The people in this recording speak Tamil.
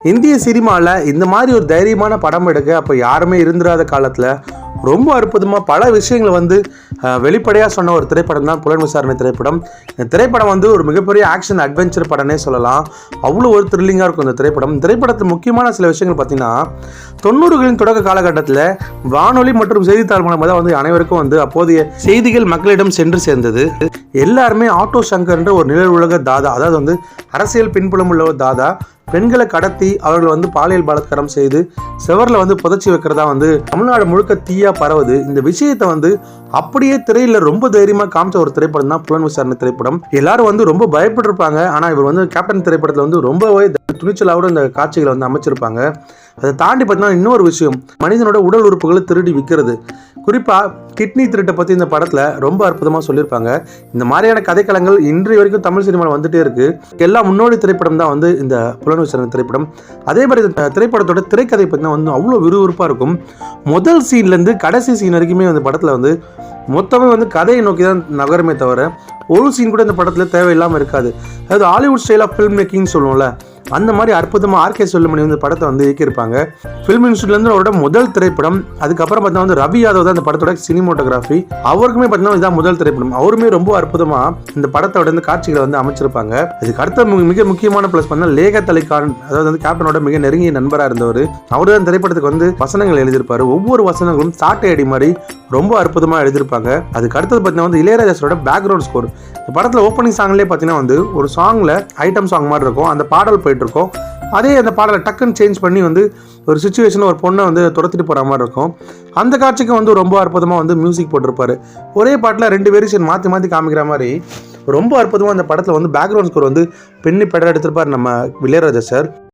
இந்திய சினிமாவில் இந்த மாதிரி ஒரு தைரியமான படம் எடுக்க அப்போ யாருமே இருந்திராத காலத்தில் ரொம்ப அற்புதமாக பல விஷயங்களை வந்து வெளிப்படையாக சொன்ன ஒரு திரைப்படம் தான் புலன் விசாரணை திரைப்படம். இந்த திரைப்படம் வந்து ஒரு மிகப்பெரிய ஆக்ஷன் அட்வென்ச்சர் படம்னே சொல்லலாம். அவ்வளோ ஒரு த்ரில்லிங்காக இருக்கும் இந்த திரைப்படம். திரைப்படத்தில் முக்கியமான சில விஷயங்கள் பார்த்தீங்கன்னா தொண்ணூறுகளின் தொடக்க காலகட்டத்தில் வானொலி மற்றும் செய்தித்தாள் மூலமாக தான் வந்து அனைவருக்கும் வந்து அப்போதைய செய்திகள் மக்களிடம் சென்று சேர்ந்தது. எல்லாருமே ஆட்டோ சங்கர்ன்ற ஒரு நிழல் உலக தாதா அதாவது வந்து அரசியல் பின்புலம் உள்ள ஒரு தாதா பெண்களை கடத்தி அவர்களை வந்து பாலியல் பலாத்காரம் செய்து செவரில் வந்து புதைச்சி வைக்கிறதா வந்து தமிழ்நாடு முழுக்க தீயா பரவுது. இந்த விஷயத்தை வந்து அப்படியே திரையில ரொம்ப தைரியமா காமிச்ச ஒரு திரைப்படம் தான் புலன் விசாரணை திரைப்படம். எல்லாரும் வந்து ரொம்ப பயப்பட்டிருப்பாங்க. ஆனா இவர் வந்து கேப்டன் திரைப்படத்துல வந்து ரொம்பவே துணிச்சலாவோட இந்த காட்சிகளை வந்து அமைச்சிருப்பாங்க. அதை தாண்டி பார்த்தீங்கன்னா இன்னொரு விஷயம் மனிதனோட உடல் உறுப்புகளை திருடி விற்கிறது குறிப்பாக கிட்னி திருட்டை பற்றி இந்த படத்தில் ரொம்ப அற்புதமாக சொல்லியிருப்பாங்க. இந்த மாதிரியான கதைக்களங்கள் இன்றைய வரைக்கும் தமிழ் சினிமாவில் வந்துட்டே இருக்குது எல்லா முன்னோடி திரைப்படம் தான் வந்து இந்த புலன் விசாரணை திரைப்படம். அதே மாதிரி இந்த திரைப்படத்தோட திரைக்கதை பார்த்தீங்கன்னா வந்து அவ்வளோ விறுவிறுப்பாக இருக்கும். முதல் சீன்லேருந்து கடைசி சீன் வரைக்குமே அந்த படத்தில் வந்து மொத்தமே வந்து கதையை நோக்கி தான் நகரமே தவிர ஒரு சீன் கூட இந்த படத்தில் தேவையில்லாமல் இருக்காது. அதாவது Hollywood style of film making சொல்லுவோம்ல அந்த மாதிரி அற்புதமாக ஆர்கே சொல்லுமணி வந்து படத்தை வந்து இயக்கியிருப்பாங்க. ஃபிலிம் இன்ஸ்டியூட்லேருந்து அவரோட முதல் திரைப்படம் அதுக்கப்புறம் பார்த்தீங்கன்னா வந்து ரவி யாதவ் தான் அந்த படத்தோட சினிமோட்டோகிராஃபி அவருக்குமே பார்த்தீங்கன்னா இதான் முதல் திரைப்படம். அவருமே ரொம்ப அற்புதமாக இந்த படத்தோட வந்து காட்சிகளை வந்து அமைச்சிருப்பாங்க. இதுக்கு அடுத்த மிக முக்கியமான ப்ளஸ் பண்ணால் லேக தலைக்கான் அதாவது வந்து கேப்டனோட மிக நெருங்கிய நண்பராக இருந்தவர். அவர் தான் திரைப்படத்துக்கு வந்து வசனங்கள் எழுதியிருப்பாரு. ஒவ்வொரு வசனங்களும் சாட்டை அடி மாதிரி ரொம்ப அற்புதமாக எழுதியிருப்பாங்க. அதுக்கு அடுத்தது பார்த்தீங்கன்னா வந்து இளையராஜாசரோட பேக்ரவுண்ட் ஸ்கோர் இந்த படத்தில் ஓப்பனிங் சாங்லேயே பார்த்தீங்கன்னா வந்து ஒரு சாங்கில் ஐட்டம் சாங் மாதிரி இருக்கும். அந்த பாடல் போயிட்டு இருக்கும் அதே அந்த பாடலை டக்குன்னு சேஞ்ச் பண்ணி வந்து ஒரு சுச்சுவேஷனில் ஒரு பொண்ணை வந்து துரத்திட்டு போகிற மாதிரி இருக்கும். அந்த காட்சிக்கு வந்து ரொம்ப அற்புதமாக வந்து மியூசிக் போட்டிருப்பாரு. ஒரே பாட்டில் ரெண்டு வேரியேஷன் மாற்றி மாற்றி காமிக்கிற மாதிரி ரொம்ப அற்புதமாக அந்த படத்தில் வந்து பேக்ரவுண்ட் ஸ்கோர் வந்து பெண்ணு பெடர் எடுத்திருப்பார் நம்ம இளையராஜா சார்